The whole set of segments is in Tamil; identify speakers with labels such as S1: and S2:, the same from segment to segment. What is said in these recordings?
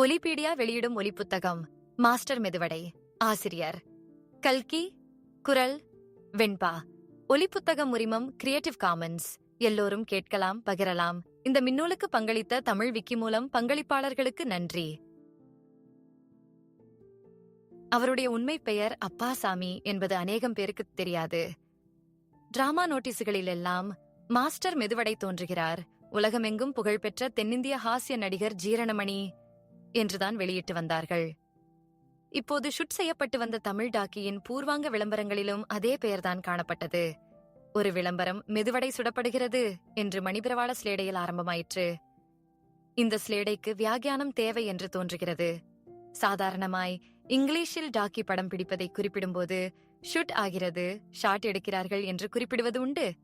S1: ஒலிபீடியா வெளியிடும் ஒலிப்புத்தகம் மாஸ்டர் மெதுவடை ஆசிரியர். கல்கி குரல் வெண்பா. ஒலிப்புத்தகம் உரிமம் கிரியேட்டிவ் காமன்ஸ் எல்லோரும் கேட்கலாம் பகிரலாம். இந்த மின்னூலுக்கு பங்களித்த தமிழ் விக்கி மூலம் பங்களிப்பாளர்களுக்கு நன்றி. அவருடைய உண்மை பெயர் அப்பாசாமி என்பது அநேகம் பேருக்கு தெரியாது. டிராமா நோட்டீஸுகளில் எல்லாம் மாஸ்டர் மெதுவடை தோன்றுகிறார். உலகமெங்கும் புகழ்பெற்ற தென்னிந்திய ஹாஸ்ய நடிகர் ஜீரணமணி என்றுதான் வெளியிட்டு வந்தார்கள். இப்போது ஷுட் செய்யப்பட்டு வந்த தமிழ் டாக்கியின் பூர்வாங்க விளம்பரங்களிலும் அதே பெயர்தான் காணப்பட்டது. ஒரு விளம்பரம் மெதுவடை சுடப்படுகிறது என்று மணிபிரவாள ஸ்லேடையில் ஆரம்பமாயிற்று. இந்த ஸ்லேடைக்கு வியாகியானம் தேவை என்று தோன்றுகிறது. சாதாரணமாய் இங்கிலீஷில் டாக்கி படம் பிடிப்பதை குறிப்பிடும்போது ஷுட் ஆகிறது ஷாட் எடுக்கிறார்கள் என்று குறிப்பிடுவது உண்டு?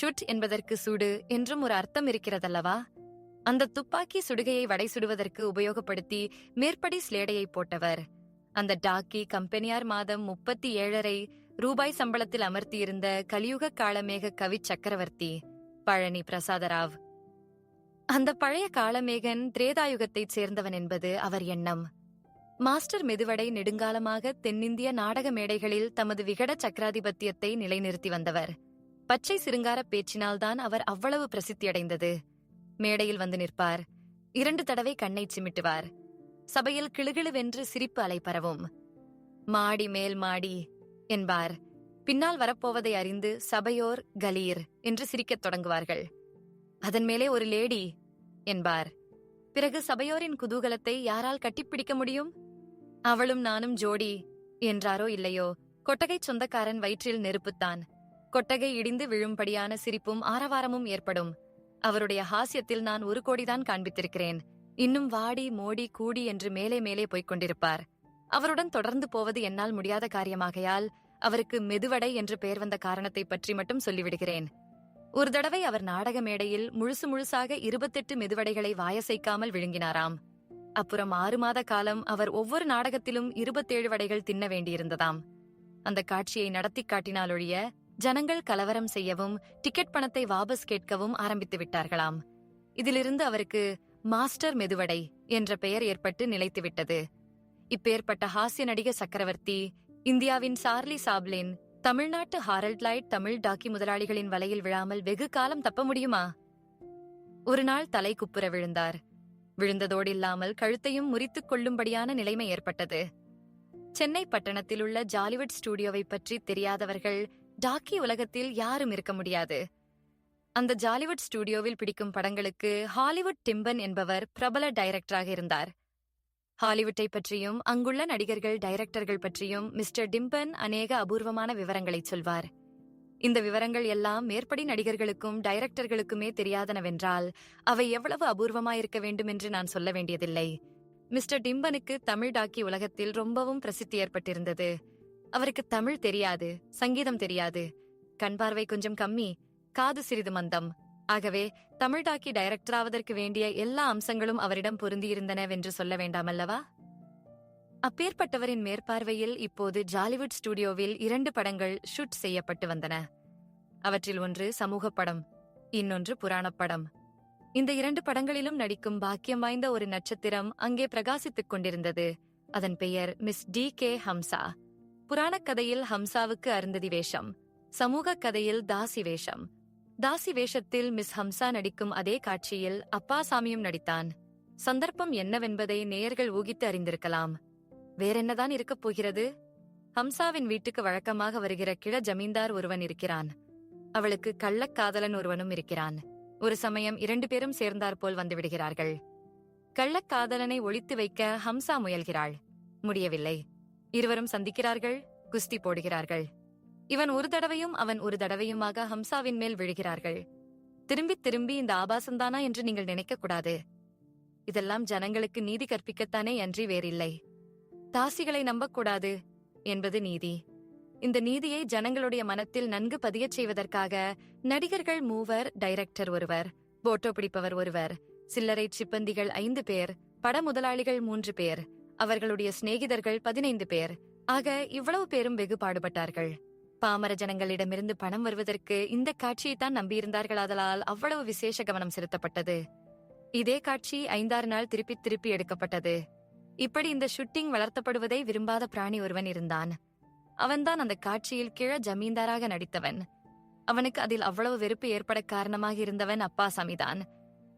S1: ஷுட் என்பதற்கு சுடு என்றும் ஒரு அர்த்தம் இருக்கிறதல்லவா? அந்த துப்பாக்கி சுடுகையை வடை சுடுவதற்கு உபயோகப்படுத்தி மேற்படி ஸ்லேடையை போட்டவர். அந்த டாக்கி கம்பெனியார் மாதம் முப்பத்தி ஏழரை ரூபாய் சம்பளத்தில் அமர்த்தியிருந்த கலியுக காலமேக கவி சக்கரவர்த்தி பழனி பிரசாதராவ். அந்த பழைய காளமேகன் திரேதாயுகத்தைச் சேர்ந்தவன் என்பது அவர் எண்ணம். மாஸ்டர் மெதுவடை நெடுங்காலமாக தென்னிந்திய நாடக மேடைகளில் தமது விகட சக்கராதிபத்தியத்தை நிலைநிறுத்தி வந்தவர். பச்சை சிருங்கார பேச்சினால்தான் அவர் அவ்வளவு பிரசித்தியடைந்தது. மேடையில் வந்து நிற்பார். இரண்டு தடவை கண்ணை சிமிட்டுவார். சபையில் கிளுகிளுவென்று சிரிப்பு அலை பரவும். மாடி மேல் மாடி என்பார். பின்னால் வரப்போவதை அறிந்து சபையோர் கலீர் என்று சிரிக்கத் தொடங்குவார்கள். அதன் மேலே ஒரு லேடி என்பார். பிறகு சபையோரின் குதூகலத்தை யாரால் கட்டிப்பிடிக்க முடியும்? அவளும் நானும் ஜோடி என்றாரோ இல்லையோ? கொட்டகை சொந்தக்காரன் வயிற்றில் நெருப்புத்தான். கொட்டகை இடிந்து விழும்படியான சிரிப்பும் ஆரவாரமும் ஏற்படும். அவருடைய ஹாஸ்யத்தில் நான் ஒரு கோடிதான் காண்பித்திருக்கிறேன். இன்னும் வாடி மோடி கூடி என்று மேலே மேலே போய்க் கொண்டிருப்பார். அவருடன் தொடர்ந்து போவது என்னால் முடியாத காரியமாகையால் அவருக்கு மெதுவடை என்று பெயர் வந்த காரணத்தை பற்றி மட்டும் சொல்லிவிடுகிறேன். ஒரு தடவை அவர் நாடக மேடையில் முழுசு முழுசாக இருபத்தெட்டு மெதுவடைகளை வாயசைக்காமல் விழுங்கினாராம். அப்புறம் ஆறு மாத காலம் அவர் ஒவ்வொரு நாடகத்திலும் இருபத்தேழு வடைகள் தின்ன வேண்டியிருந்ததாம். அந்த காட்சியை நடத்தி காட்டினாலொழிய ஜனங்கள் கலவரம் செய்யவும் டிக்கெட் பணத்தை வாபஸ் கேட்கவும் ஆரம்பித்து விட்டார்களாம். இதிலிருந்து அவருக்கு மாஸ்டர் மெதுவடை என்ற பெயர் ஏற்பட்டு நிலைத்துவிட்டது இப்பேற்பட்ட ஹாஸ்ய நடிகர் சக்கரவர்த்தி இந்தியாவின் சார்லி சாப்லின் தமிழ்நாட்டு ஹாரல்ட் லைட் தமிழ் டாக்கி முதலாளிகளின் வலையில் விழாமல் வெகு காலம் தப்ப முடியுமா? ஒரு நாள் தலை குப்புற விழுந்தார். விழுந்ததோடு இல்லாமல் கழுத்தையும் முறித்துக் கொள்ளும்படியான நிலைமை ஏற்பட்டது. சென்னை பட்டணத்தில் உள்ள ஜாலிவுட் ஸ்டுடியோவை பற்றி தெரியாதவர்கள் டாக்கி உலகத்தில் யாரும் இருக்க முடியாது. அந்த ஜாலிவுட் ஸ்டுடியோவில் பிடிக்கும் படங்களுக்கு ஹாலிவுட் டிம்பன் என்பவர் பிரபல டைரக்டராக இருந்தார். ஹாலிவுட்டை பற்றியும் அங்குள்ள நடிகர்கள் டைரக்டர்கள் பற்றியும் மிஸ்டர் டிம்பன் அநேக அபூர்வமான விவரங்களை சொல்வார். இந்த விவரங்கள் எல்லாம் மேற்படி நடிகர்களுக்கும் டைரக்டர்களுக்குமே தெரியாதனவென்றால் அவை எவ்வளவு அபூர்வமாயிருக்க வேண்டும் என்று நான் சொல்ல வேண்டியதில்லை. மிஸ்டர் டிம்பனுக்கு தமிழ் டாக்கி உலகத்தில் ரொம்பவும் பிரசித்தி ஏற்பட்டிருந்தது. அவருக்கு தமிழ் தெரியாது சங்கீதம் தெரியாது. கண் பார்வை கொஞ்சம் கம்மி காது சிறிது மந்தம். ஆகவே தமிழ் டாக்கி டைரக்டர் ஆவதற்கு வேண்டிய எல்லா அம்சங்களும் அவரிடம் பொருந்தியிருந்தனவென்று சொல்ல வேண்டாமல்லவா? அப்பேற்பட்டவரின் மேற்பார்வையில் இப்போது ஜாலிவுட் ஸ்டுடியோவில் இரண்டு படங்கள் ஷூட் செய்யப்பட்டு வந்தன. அவற்றில் ஒன்று சமூக படம் இன்னொன்று புராணப் படம். இந்த இரண்டு படங்களிலும் நடிக்கும் பாக்கியம் வாய்ந்த ஒரு நட்சத்திரம் அங்கே பிரகாசித்துக் கொண்டிருந்தது. அதன் பெயர் மிஸ் டி கே ஹம்சா. புராணக் கதையில் ஹம்சாவுக்கு அருந்ததி வேஷம் சமூக கதையில் தாசி வேஷம். தாசி வேஷத்தில் மிஸ் ஹம்சா நடிக்கும் அதே காட்சியில் அப்பாசாமியும் நடித்தான். சந்தர்ப்பம் என்னவென்பதை நேயர்கள் ஊகித்து அறிந்திருக்கலாம். வேறென்னதான் இருக்கப் போகிறது? ஹம்சாவின் வீட்டுக்கு வழக்கமாக வருகிற கிழ ஜமீன்தார் ஒருவன் இருக்கிறான். அவளுக்கு கள்ளக்காதலன் ஒருவனும் இருக்கிறான். ஒரு சமயம் இரண்டு பேரும் சேர்ந்தாற்போல் வந்துவிடுகிறார்கள் கள்ளக்காதலனை ஒழித்து வைக்க ஹம்சா முயல்கிறாள். முடியவில்லை. இருவரும் சந்திக்கிறார்கள் குஸ்தி போடுகிறார்கள். இவன் ஒரு தடவையும் அவன் ஒரு தடவையுமாக ஹம்சாவின் மேல் விழுகிறார்கள். திரும்பி திரும்பி இந்த ஆபாசம்தானா என்று நீங்கள் நினைக்கக்கூடாது. இதெல்லாம் ஜனங்களுக்கு நீதி கற்பிக்கத்தானே அன்றி வேறில்லை. தாசிகளை நம்பக்கூடாது என்பது நீதி. இந்த நீதியை ஜனங்களுடைய மனத்தில் நன்கு பதியச் செய்வதற்காக நடிகர்கள் மூவர் டைரக்டர் ஒருவர் போட்டோ பிடிப்பவர் ஒருவர் சில்லறை சிப்பந்திகள் ஐந்து பேர் பட முதலாளிகள் மூன்று பேர் அவர்களுடைய சிநேகிதர்கள் பதினைந்து பேர். ஆக இவ்வளவு பேரும் வெகு பாடுபட்டார்கள். பாமர ஜனங்களிடமிருந்து பணம் வருவதற்கு இந்த காட்சியைத்தான் நம்பியிருந்தார்களாதலால் அவ்வளவு விசேஷ கவனம் செலுத்தப்பட்டது. இதே காட்சி ஐந்தாறு நாள் திருப்பி திருப்பி எடுக்கப்பட்டது. இப்படி இந்த ஷூட்டிங் வளர்த்தப்படுவதை விரும்பாத பிராணி ஒருவன் இருந்தான். அவன்தான் அந்த காட்சியில் கிழ ஜமீன்தாராக நடித்தவன். அவனுக்கு அதில் அவ்வளவு வெறுப்பு ஏற்பட காரணமாக இருந்தவன் அப்பாசாமிதான்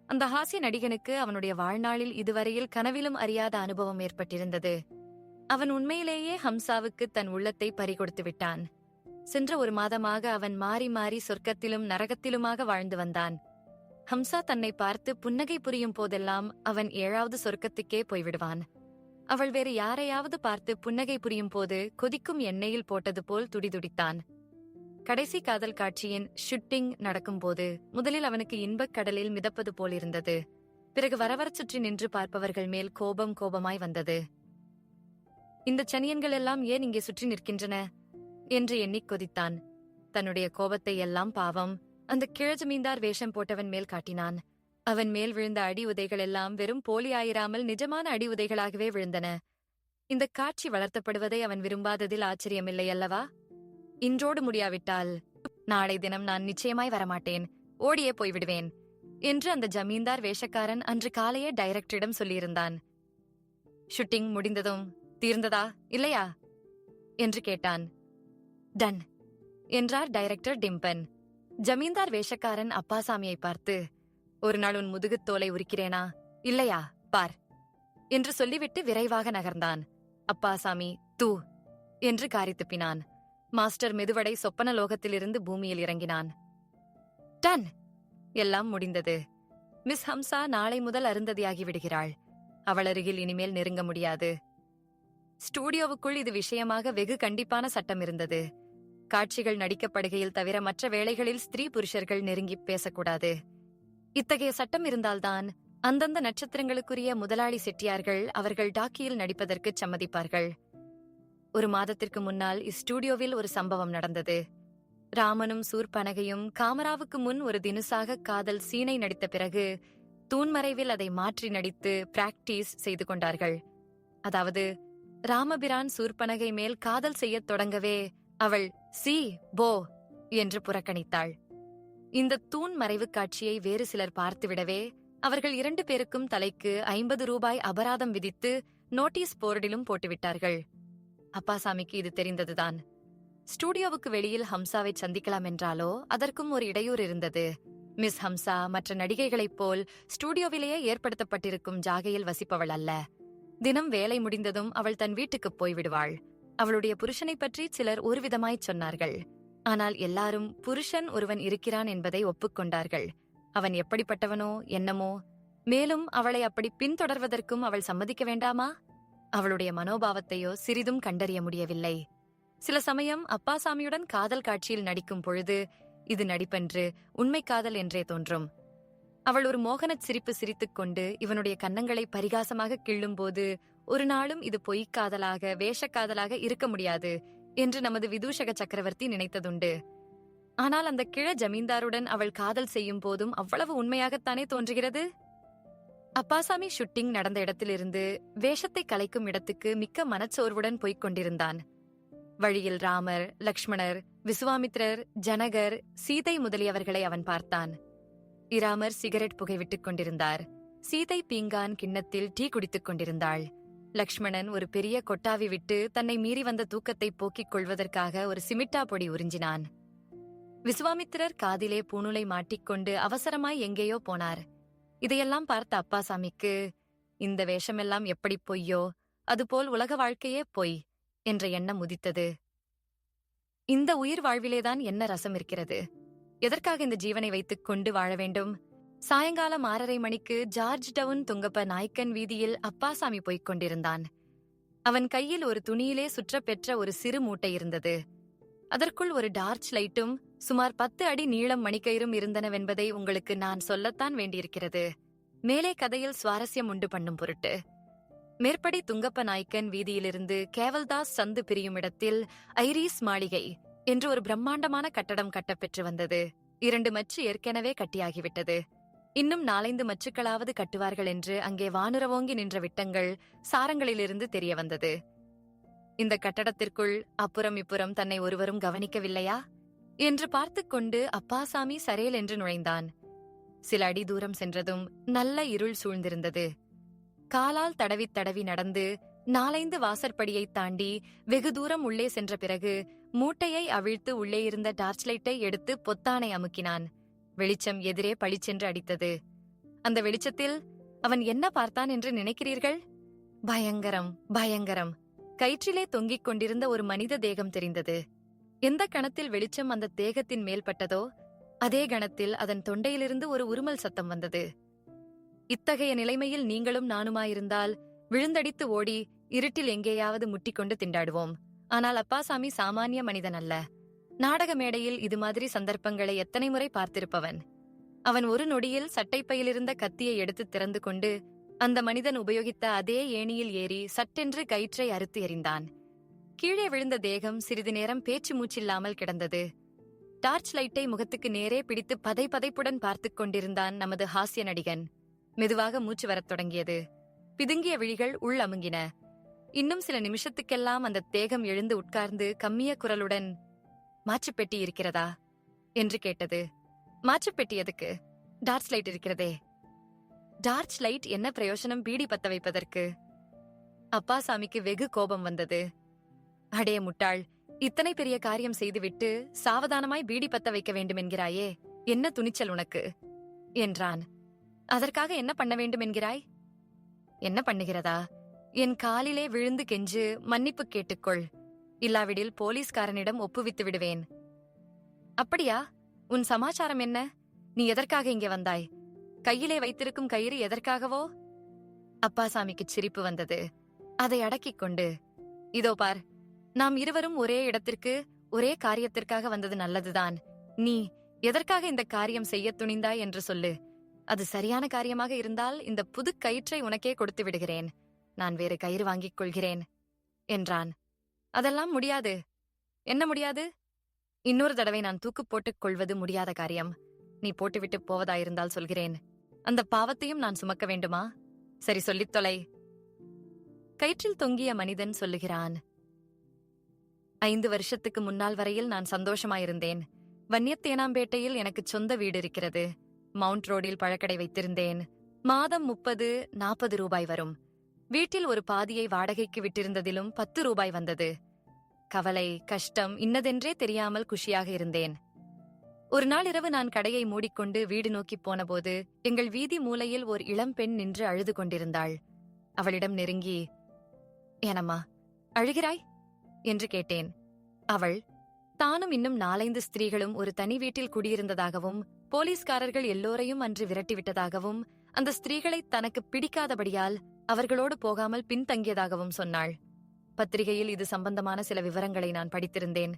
S1: அந்த ஹாஸ்ய நடிகனுக்கு அவனுடைய வாழ்நாளில் இதுவரையில் கனவிலும் அறியாத அனுபவம் ஏற்பட்டிருந்தது. அவன் உண்மையிலேயே ஹம்சாவுக்கு தன் உள்ளத்தை பறிகொடுத்து விட்டான். சென்ற ஒரு மாதமாக அவன் மாறி மாறி சொர்க்கத்திலும் நரகத்திலுமாக வாழ்ந்து வந்தான். ஹம்சா தன்னை பார்த்து புன்னகை புரியும் போதெல்லாம் அவன் ஏழாவது சொர்க்கத்துக்கே போய்விடுவான். அவள் வேறு யாரையாவது பார்த்து புன்னகை புரியும் போது கொதிக்கும் எண்ணெயில் போட்டது போல் துடிதுடித்தான். கடைசி காதல் காட்சியின் ஷூட்டிங் நடக்கும்போது முதலில் அவனுக்கு இன்பக் கடலில் மிதப்பது போலிருந்தது. பிறகு வரவர சுற்றி நின்று பார்ப்பவர்கள் மேல் கோபம் கோபமாய் வந்தது. இந்த சனியன்கள் எல்லாம் ஏன் இங்கே சுற்றி நிற்கின்றன? என்று எண்ணிக் கொதித்தான். தன்னுடைய கோபத்தை எல்லாம் பாவம் அந்த கிழஜமீன்தார் வேஷம் போட்டவன் மேல் காட்டினான். அவன் மேல் விழுந்த அடி உதைகள் எல்லாம் வெறும் போலியாயிராமல் நிஜமான அடி உதைகளாகவே விழுந்தன. இந்த காட்சி வளர்த்தப்படுவதை அவன் விரும்பாததில் ஆச்சரியமில்லை அல்லவா? இன்றோடு முடியாவிட்டால் நாளை தினம் நான் நிச்சயமாய் வரமாட்டேன். ஓடியே போய்விடுவேன். என்று அந்த ஜமீன்தார் வேஷக்காரன் அன்று காலையே டைரக்டரிடம் சொல்லியிருந்தான். ஷூட்டிங் முடிந்ததும் தீர்ந்ததா இல்லையா? என்று கேட்டான். டன் என்றார் டைரக்டர் டிம்பன். ஜமீன்தார் வேஷக்காரன் அப்பாசாமியை பார்த்து ஒரு நாள் உன் முதுகுத் தோலை உரிக்கிறேனா? இல்லையா? பார். என்று சொல்லிவிட்டு விரைவாக நகர்ந்தான். அப்பாசாமி தூ என்று காரி துப்பினான். மாஸ்டர் மெதுவடை சொப்பன லோகத்திலிருந்து பூமியில் இறங்கினான். டன்! எல்லாம் முடிந்தது. மிஸ் ஹம்சா நாளை முதல் அருந்ததியாகி விடுகிறாள் அவள் அருகில் இனிமேல் நெருங்க முடியாது. ஸ்டூடியோவுக்குள் இது விஷயமாக வெகு கண்டிப்பான சட்டம் இருந்தது. காட்சிகள் நடிக்கப்படுகையில் தவிர மற்ற வேளைகளில் ஸ்திரீ புருஷர்கள் நெருங்கி பேசக்கூடாது. இத்தகைய சட்டம் இருந்தால்தான் அந்தந்த நட்சத்திரங்களுக்குரிய முதலாளி செட்டியார்கள் அவர்கள் டாக்கியில் நடிப்பதற்கு சம்மதிப்பார்கள். ஒரு மாதத்திற்கு முன்னால் இஸ்டூடியோவில் ஒரு சம்பவம் நடந்தது. ராமனும் சூர்பனகையும் காமராவுக்கு முன் ஒரு தினுசாக காதல் சீனை நடித்த பிறகு தூண்மறைவில் அதை மாற்றி நடித்து பிராக்டிஸ் செய்து கொண்டார்கள். அதாவது ராமபிரான் சூர்பனகை மேல் காதல் செய்யத் தொடங்கவே அவள் சி போ என்று புறக்கணித்தாள். இந்த தூண் மறைவு காட்சியை வேறு சிலர் பார்த்துவிடவே அவர்கள் இரண்டு பேருக்கும் தலைக்கு ஐம்பது ரூபாய் அபராதம் விதித்து நோட்டீஸ் போர்டிலும் போட்டுவிட்டார்கள். அப்பாசாமிக்கு இது தெரிந்ததுதான். ஸ்டூடியோவுக்கு வெளியில் ஹம்சாவை சந்திக்கலாம் என்றாலோ அதற்கும் ஒரு இடையூறு இருந்தது. மிஸ் ஹம்சா மற்ற நடிகைகளைப் போல் ஸ்டூடியோவிலேயே ஏற்படுத்தப்பட்டிருக்கும் ஜாகையில் வசிப்பவள் அல்ல. தினம் வேலை முடிந்ததும் அவள் தன் வீட்டுக்குப் போய்விடுவாள் அவளுடைய புருஷனைப் பற்றி சிலர் ஒருவிதமாய்ச் சொன்னார்கள். ஆனால் எல்லாரும் புருஷன் ஒருவன் இருக்கிறான் என்பதை ஒப்புக்கொண்டார்கள் அவன் எப்படிப்பட்டவனோ என்னமோ. மேலும் அவளை அப்படி பின்தொடர்வதற்கும் அவள் சம்மதிக்க வேண்டாமா? அவளுடைய மனோபாவத்தையோ சிறிதும் கண்டறிய முடியவில்லை. சில சமயம் அப்பாசாமியுடன் காதல் காட்சியில் நடிக்கும் பொழுது இது நடிப்பென்று உண்மை காதல் என்றே தோன்றும். அவள் ஒரு மோகனச் சிரிப்பு சிரித்துக் கொண்டு இவனுடைய கன்னங்களை பரிகாசமாக கிள்ளும்போது ஒரு நாளும் இது பொய்க் காதலாக வேஷக்காதலாக இருக்க முடியாது என்று நமது விதூஷக சக்கரவர்த்தி நினைத்ததுண்டு. ஆனால் அந்த கிழ ஜமீன்தாருடன் அவள் காதல் செய்யும் போதும் அவ்வளவு உண்மையாகத்தானே தோன்றுகிறது? அப்பாசாமி ஷூட்டிங் நடந்த இடத்திலிருந்து வேஷத்தை கலைக்கும் இடத்துக்கு மிக்க மனச்சோர்வுடன் போய்க் கொண்டிருந்தான். வழியில் ராமர் லக்ஷ்மணர் விசுவாமித்ரர் ஜனகர் சீதை முதலியவர்களை அவன் பார்த்தான். இராமர் சிகரெட் புகைவிட்டுக் கொண்டிருந்தார். சீதை பீங்கான் கிண்ணத்தில் டீ குடித்துக் கொண்டிருந்தாள். லக்ஷ்மணன் ஒரு பெரிய கொட்டாவி விட்டு தன்னை மீறி வந்த தூக்கத்தை போக்கிக் கொள்வதற்காக ஒரு சிமிட்டா பொடி உறிஞ்சினான். விசுவாமித்திரர் காதிலே பூணுலை மாட்டிக்கொண்டு அவசரமாய் எங்கேயோ போனார். இதையெல்லாம் பார்த்த அப்பாசாமிக்கு இந்த வேஷமெல்லாம் எப்படி பொய்யோ அதுபோல் உலக வாழ்க்கையே பொய் என்ற எண்ணம் உதித்தது. இந்த உயிர் வாழ்விலேதான் என்ன ரசம் இருக்கிறது? எதற்காக இந்த ஜீவனை வைத்துக் கொண்டு வாழ வேண்டும்? சாயங்காலம் ஆறரை மணிக்கு ஜார்ஜ் டவுன் துங்கப்ப நாய்க்கன் வீதியில் அப்பாசாமி போய்க் கொண்டிருந்தான். அவன் கையில் ஒரு துணியிலே சுற்றப்பெற்ற ஒரு சிறு மூட்டை இருந்தது. அதற்குள் ஒரு டார்ச் லைட்டும் சுமார் பத்து அடி நீளம் மணிக்கயிறும் இருந்தனவென்பதை உங்களுக்கு நான் சொல்லத்தான் வேண்டியிருக்கிறது. மேலே கதையில் சுவாரஸ்யம் உண்டு பண்ணும் பொருட்டு. மேற்படி துங்கப்ப நாய்க்கன் வீதியிலிருந்து கேவல்தாஸ் சந்து பிரியும் இடத்தில் ஐரீஸ் மாளிகை என்று ஒரு பிரம்மாண்டமான கட்டடம் கட்டப்பெற்று வந்தது. இரண்டு மச்சு ஏற்கனவே கட்டியாகிவிட்டது. இன்னும் நாலைந்து மச்சுக்களாவது கட்டுவார்கள் என்று அங்கே வானுரவோங்கி நின்ற விட்டங்கள் சாரங்களிலிருந்து தெரிய வந்தது. இந்த கட்டடத்திற்குள் அப்புறம் இப்புறம் தன்னை ஒருவரும் கவனிக்கவில்லையா? என்று பார்த்துக் கொண்டு அப்பாசாமி சரேல் என்று நுழைந்தான். சில அடி தூரம் சென்றதும் நல்ல இருள் சூழ்ந்திருந்தது. காலால் தடவி தடவி நடந்து நாலைந்து வாசற்படியை தாண்டி வெகு தூரம் உள்ளே சென்ற பிறகு மூட்டையை அவிழ்த்து உள்ளே இருந்த டார்ச் லைட்டை எடுத்து பொத்தானை அமுக்கினான். வெளிச்சம் எதிரே பளிச்சென்று அடித்தது. அந்த வெளிச்சத்தில் அவன் என்ன பார்த்தான் என்று நினைக்கிறீர்கள்? பயங்கரம் பயங்கரம். கயிற்றிலே தொங்கிக் கொண்டிருந்த ஒரு மனித தேகம் தெரிந்தது. எந்த கணத்தில் வெளிச்சம் அந்த தேகத்தின் மேல் பட்டதோ அதே கணத்தில் அதன் தொண்டையிலிருந்து ஒரு உருமல் சத்தம் வந்தது. இத்தகைய நிலைமையில் நீங்களும் நானுமாயிருந்தால் விழுந்தடித்து ஓடி இருட்டில் எங்கேயாவது முட்டிக்கொண்டு திண்டாடுவோம். ஆனால் அப்பாசாமி சாமானிய மனிதன் அல்ல. நாடக மேடையில் இது மாதிரி சந்தர்ப்பங்களை எத்தனை முறை பார்த்திருப்பவன்? அவன் ஒரு நொடியில் சட்டைப்பையிலிருந்த கத்தியை எடுத்து திறந்து கொண்டு அந்த மனிதன் உபயோகித்த அதே ஏணியில் ஏறி சட்டென்று கயிற்றை அறுத்து எறிந்தான். கீழே விழுந்த தேகம் சிறிது நேரம் பேச்சு மூச்சில்லாமல் கிடந்தது. டார்ச் லைட்டை முகத்துக்கு நேரே பிடித்து பதை பதைப்புடன் பார்த்துக் கொண்டிருந்தான் நமது ஹாஸ்ய நடிகன். மெதுவாக மூச்சு வரத் தொடங்கியது. பிதுங்கிய விழிகள் உள் அமுங்கின. இன்னும் சில நிமிஷத்துக்கெல்லாம் அந்த தேகம் எழுந்து உட்கார்ந்து கம்மிய குரலுடன் மாச்சுப்பெட்டி இருக்கிறதா? என்று கேட்டது. மாச்சுப்பெட்டி எதுக்கு? டார்ச் லைட் இருக்கிறதே. டார்ச் லைட் என்ன பிரயோஜனம் பீடி பத்த வைப்பதற்கு? அப்பாசாமிக்கு வெகு கோபம் வந்தது. அடே முட்டாள் இத்தனை பெரிய காரியம் செய்துவிட்டு சாவதானமாய் பீடி பத்த வைக்க வேண்டும் என்கிறாயே என்ன துணிச்சல் உனக்கு? என்றான். அதற்காக என்ன பண்ண வேண்டும் என்கிறாய்? என்ன பண்ணுகிறதா? என் காலிலே விழுந்து கெஞ்சு மன்னிப்பு கேட்டுக்கொள். இல்லாவிடில் போலீஸ்காரனிடம் ஒப்புவித்து விடுவேன். அப்படியா? உன் சமாச்சாரம் என்ன? நீ எதற்காக இங்கே வந்தாய்? கையிலே வைத்திருக்கும் கயிறு எதற்காகவோ? அப்பாசாமிக்கு சிரிப்பு வந்தது. அதை அடக்கிக் கொண்டு இதோ பார் நாம் இருவரும் ஒரே இடத்திற்கு ஒரே காரியத்திற்காக வந்தது நல்லதுதான். நீ எதற்காக இந்த காரியம் செய்ய துணிந்தாய் என்று சொல்லு. அது சரியான காரியமாக இருந்தால் இந்த புது கயிற்றை உனக்கே கொடுத்து விடுகிறேன். நான் வேறு கயிறு வாங்கிக் கொள்கிறேன் என்றான். அதெல்லாம் முடியாது. என்ன முடியாது? இன்னொரு தடவை நான் தூக்கு போட்டுக் கொள்வது முடியாத காரியம். நீ போட்டுவிட்டு போவதாயிருந்தால் சொல்கிறேன். அந்த பாவத்தையும் நான் சுமக்க வேண்டுமா? சரி சொல்லித் தொலை. கயிற்றில் தொங்கிய மனிதன் சொல்லுகிறான் ஐந்து வருஷத்துக்கு முன்னால் வரையில் நான் சந்தோஷமாயிருந்தேன். வன்னியத்தேனாம்பேட்டையில் எனக்கு சொந்த வீடு இருக்கிறது மவுண்ட் ரோடில் பழக்கடை வைத்திருந்தேன். மாதம் முப்பது நாற்பது ரூபாய் வரும். வீட்டில் ஒரு பாதியை வாடகைக்கு விட்டிருந்ததிலும் பத்து ரூபாய் வந்தது. கவலை கஷ்டம் இன்னதென்றே தெரியாமல் குஷியாக இருந்தேன். ஒரு நாள் இரவு நான் கடையை மூடிக்கொண்டு வீடு நோக்கி போனபோது எங்கள் வீதி மூலையில் ஓர் இளம் பெண் நின்று அழுது கொண்டிருந்தாள். அவளிடம் நெருங்கி ஏனம்மா அழுகிறாய்? என்று கேட்டேன். அவள் தானும் இன்னும் நாலைந்து ஸ்திரீகளும் ஒரு தனி வீட்டில் குடியிருந்ததாகவும் போலீஸ்காரர்கள் எல்லோரையும் அன்று விரட்டிவிட்டதாகவும் அந்த ஸ்திரீகளை தனக்கு பிடிக்காதபடியால் அவர்களோடு போகாமல் பின்தங்கியதாகவும் சொன்னாள். பத்திரிகையில் இது சம்பந்தமான சில விவரங்களை நான் படித்திருந்தேன்.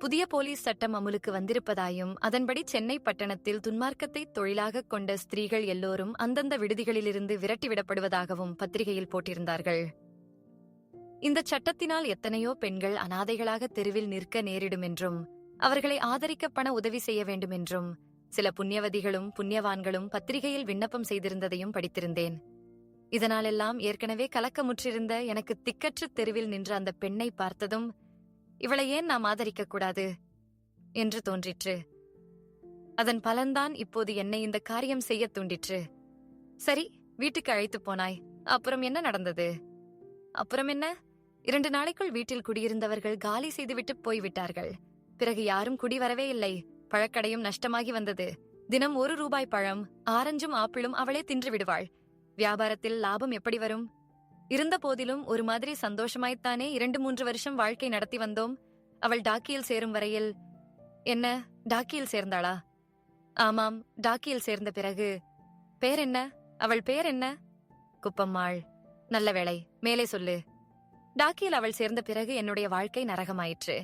S1: புதிய போலீஸ் சட்டம் அமுலுக்கு வந்திருப்பதாயும் அதன்படி சென்னை பட்டணத்தில் துன்மார்க்கத்தை தொழிலாக கொண்ட ஸ்திரீகள் எல்லோரும் அந்தந்த விடுதிகளிலிருந்து விரட்டிவிடப்படுவதாகவும் பத்திரிகையில் போட்டிருந்தார்கள். இந்த சட்டத்தினால் எத்தனையோ பெண்கள் அனாதைகளாக தெருவில் நிற்க நேரிடும் என்றும் அவர்களை ஆதரிக்க பண உதவி செய்ய வேண்டும் என்றும் சில புண்ணியவதிகளும் புண்ணியவான்களும் பத்திரிகையில் விண்ணப்பம் செய்திருந்ததையும் படித்திருந்தேன். இதனாலெல்லாம் ஏற்கனவே கலக்கமுற்றிருந்த எனக்கு திக்கற்று தெருவில் நின்ற அந்த பெண்ணை பார்த்ததும் இவளை ஏன் நாம் ஆதரிக்க கூடாது? என்று தோன்றிற்று. அதன் பலன்தான் இப்போது என்னை இந்த காரியம் செய்ய தூண்டிற்று. சரி வீட்டுக்கு அழைத்து போனாய். அப்புறம் என்ன நடந்தது? அப்புறம் என்ன? இரண்டு நாளைக்குள் வீட்டில் குடியிருந்தவர்கள் காலி செய்துவிட்டு போய்விட்டார்கள். பிறகு யாரும் குடி வரவே இல்லை. பழக்கடையும் நஷ்டமாகி வந்தது. தினம் ஒரு ரூபாய் பழம் ஆரஞ்சும் ஆப்பிளும் அவளே தின்று விடுவாள். வியாபாரத்தில் லாபம் எப்படி வரும்? இருந்த போதிலும் ஒரு மாதிரி சந்தோஷமாய்த்தானே இரண்டு மூன்று வருஷம் வாழ்க்கை நடத்தி வந்தோம். அவள் டாக்கியில் சேரும் வரையில் என்ன டாக்கியில் சேர்ந்தாளா? ஆமாம் டாக்கியில் சேர்ந்த பிறகு. பேர் என்ன? அவள் பேர் என்ன? குப்பம்மாள். நல்ல வேளை மேலே சொல்லு. டாக்கியில் அவள் சேர்ந்த பிறகு என்னுடைய வாழ்க்கை நரகமாயிற்று.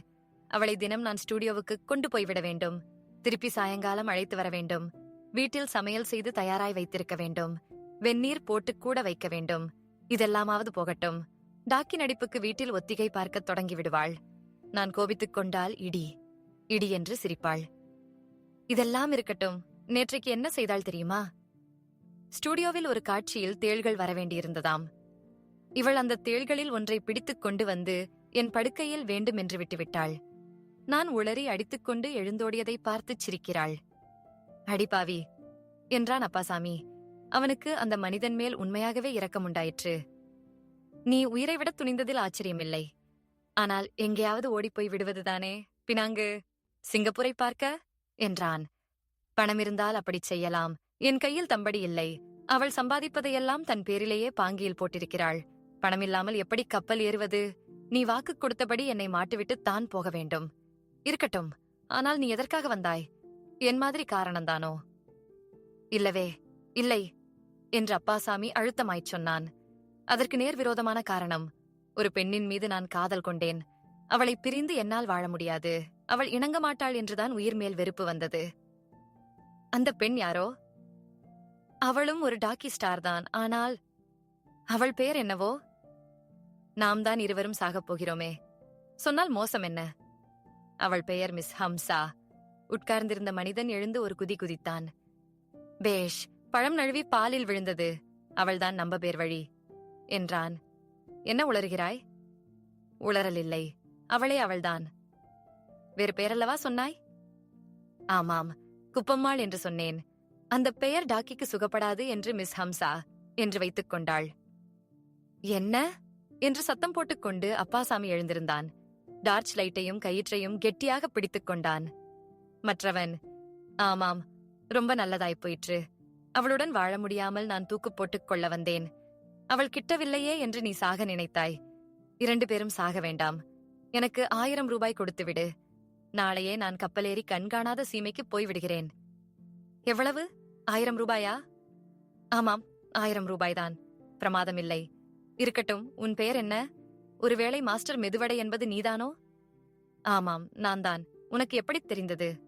S1: அவளை தினம் நான் ஸ்டூடியோவுக்கு கொண்டு போய்விட வேண்டும். திருப்பி சாயங்காலம் அழைத்து வர வேண்டும். வீட்டில் சமையல் செய்து தயாராய் வைத்திருக்க வேண்டும். வெந்நீர் போட்டு கூட வைக்க வேண்டும். இதெல்லாமாவது போகட்டும். டாக்கி நடிப்புக்கு வீட்டில் ஒத்திகை பார்க்கத் தொடங்கி விடுவாள் நான் கோபித்துக் கொண்டால் இடி. இடி என்று சிரிப்பாள். இதெல்லாம் இருக்கட்டும். நேற்றைக்கு என்ன செய்தாள் தெரியுமா? ஸ்டுடியோவில் ஒரு காட்சியில் தேள்கள் வரவேண்டியிருந்ததாம் இவள் அந்த தேள்களில் ஒன்றை பிடித்துக் கொண்டு வந்து என் படுக்கையில் வேண்டுமென்று விட்டுவிட்டாள். நான் உளறி அடித்துக்கொண்டு எழுந்தோடியதை பார்த்துச் சிரிக்கிறாள். அடிப்பாவி என்றான் அப்பாசாமி. அவனுக்கு அந்த மனிதன் மேல் உண்மையாகவே இரக்கம் உண்டாயிற்று. நீ உயிரை விட துணிந்ததில் ஆச்சரியமில்லை. ஆனால் எங்கேயாவது ஓடிப்போய் விடுவதுதானே? பினாங்கு சிங்கப்பூரை பார்க்க? என்றான். பணம் இருந்தால் அப்படிச் செய்யலாம். என் கையில் தம்படி இல்லை. அவள் சம்பாதிப்பதையெல்லாம் தன் பேரிலேயே பாங்கியில் போட்டிருக்கிறாள். பணமில்லாமல் எப்படி கப்பல் ஏறுவது? நீ வாக்கு கொடுத்தபடி என்னை மாட்டுவிட்டு தான் போக வேண்டும். இருக்கட்டும். ஆனால் நீ எதற்காக வந்தாய்? என் மாதிரி காரணம்தானோ இல்லவே. இல்லை. என்று அப்பாசாமி அழுத்தமாய்ச் சொன்னான். அதற்கு நேர் விரோதமான காரணம் ஒரு பெண்ணின் மீது நான் காதல் கொண்டேன். அவளை பிரிந்து என்னால் வாழ முடியாது. அவள் இணங்க மாட்டாள் என்றுதான் உயிர் மேல் வெறுப்பு வந்தது. அந்த பெண் யாரோ? அவளும் ஒரு டாக்கி ஸ்டார் தான். ஆனால் அவள் பெயர் என்னவோ? நாம் தான் இருவரும் சாகப் போகிறோமே. சொன்னால் மோசம் என்ன? அவள் பெயர் மிஸ் ஹம்சா. உட்கார்ந்திருந்த மனிதன் எழுந்து ஒரு குதி குதித்தான். பேஷ் பழம் நழுவி பாலில் விழுந்தது. அவள்தான் நம்ப பேர் வழி என்றான். என்ன உளறுகிறாய்? உளறலில்லை. அவளே அவள்தான். வேறு பெயரல்லவா சொன்னாய்? ஆமாம் குப்பம்மாள் என்று சொன்னேன். அந்த பெயர் டாக்கிக்கு சுகப்படாது என்று மிஸ் ஹம்சா என்று வைத்துக் கொண்டாள். என்ன? என்று சத்தம் போட்டுக்கொண்டு அப்பாசாமி எழுந்திருந்தான். டார்ச் லைட்டையும் கயிற்றையும் கெட்டியாக பிடித்துக் கொண்டான். மற்றவன் ஆமாம் ரொம்ப நல்லதாய் போயிற்று. அவளுடன் வாழ முடியாமல் நான் தூக்கு போட்டுக் கொள்ள வந்தேன். அவள் கிட்டவில்லையே என்று நீ சாக நினைத்தாய். இரண்டு பேரும் சாக வேண்டாம். எனக்கு ஆயிரம் ரூபாய் கொடுத்துவிடு. நாளையே நான் கப்பலேறி கண்காணாத சீமைக்கு போய்விடுகிறேன். எவ்வளவு? ஆயிரம் ரூபாயா? ஆமாம் ஆயிரம் ரூபாய்தான். பிரமாதமில்லை. இருக்கட்டும் உன் பெயர் என்ன? ஒருவேளை மாஸ்டர் மெதுவடை என்பது நீதானோ? ஆமாம் நான் தான் உனக்கு எப்படி தெரிந்தது?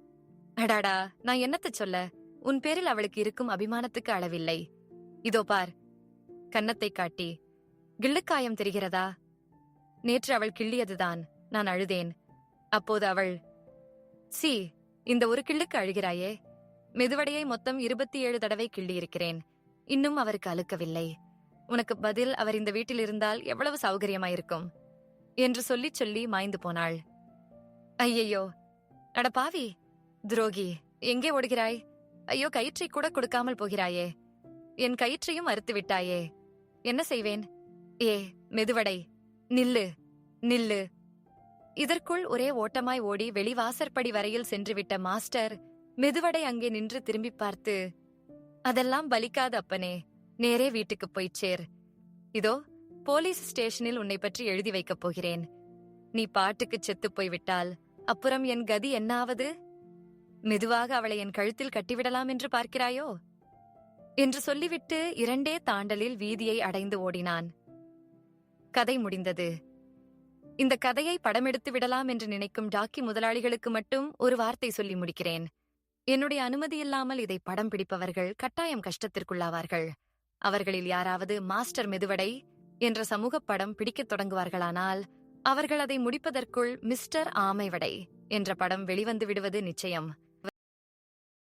S1: அடாடா நான் என்னத்தச் சொல்ல? உன் பேரில் அவளுக்கு இருக்கும் அபிமானத்துக்கு அளவில்லை. இதோ பார். கன்னத்தை காட்டி கிள்ளுக்காயம் தெரிகிறதா? நேற்று அவள் கிள்ளியதுதான். நான் அழுதேன். அப்போது அவள் சி இந்த ஒரு கிள்ளுக்கு அழுகிறாயே. மெதுவடையை மொத்தம் இருபத்தி ஏழு தடவை கிள்ளியிருக்கிறேன். இன்னும் அவருக்கு அழுக்கவில்லை. உனக்கு பதில் அவர் இந்த வீட்டில் இருந்தால் எவ்வளவு சௌகரியமாயிருக்கும்? என்று சொல்லிச் சொல்லி மாய்ந்து போனாள். ஐயையோ! அட பாவி! துரோகி எங்கே ஓடுகிறாய்? ஐயோ கயிற்றை கூட கொடுக்காமல் போகிறாயே. என் கயிற்றையும் அறுத்து விட்டாயே. என்ன செய்வேன்? ஏ மெதுவடை. நில்லு நில்லு. இதற்குள் ஒரே ஓட்டமாய் ஓடி வெளிவாசற்படி வரையில் சென்றுவிட்ட மாஸ்டர் மெதுவடை அங்கே நின்று திரும்பி பார்த்து அதெல்லாம் பலிக்காத அப்பனே நேரே வீட்டுக்கு போய்ச் சேர். இதோ போலீஸ் ஸ்டேஷனில் உன்னை பற்றி எழுதி வைக்கப் போகிறேன். நீ பாட்டுக்கு செத்துப் போய்விட்டால் அப்புறம் என் கதி என்னாவது? மெதுவாக அவளை என் கழுத்தில் கட்டிவிடலாம் என்று பார்க்கிறாயோ? என்று சொல்லிவிட்டு இரண்டே தாண்டலில் வீதியை அடைந்து ஓடினான். கதை முடிந்தது. இந்த கதையை படமெடுத்து விடலாம் என்று நினைக்கும் டாக்கி முதலாளிகளுக்கு மட்டும் ஒரு வார்த்தை சொல்லி முடிக்கிறேன். என்னுடைய அனுமதி இல்லாமல் இதை படம் பிடிப்பவர்கள் கட்டாயம் கஷ்டத்திற்குள்ளாவார்கள். அவர்களில் யாராவது மாஸ்டர் மெதுவடை என்ற சமூக படம் பிடிக்கத் தொடங்குவார்களானால் அவர்கள் அதை முடிப்பதற்குள் மிஸ்டர் ஆமைவடை என்ற படம் வெளிவந்து விடுவது நிச்சயம்.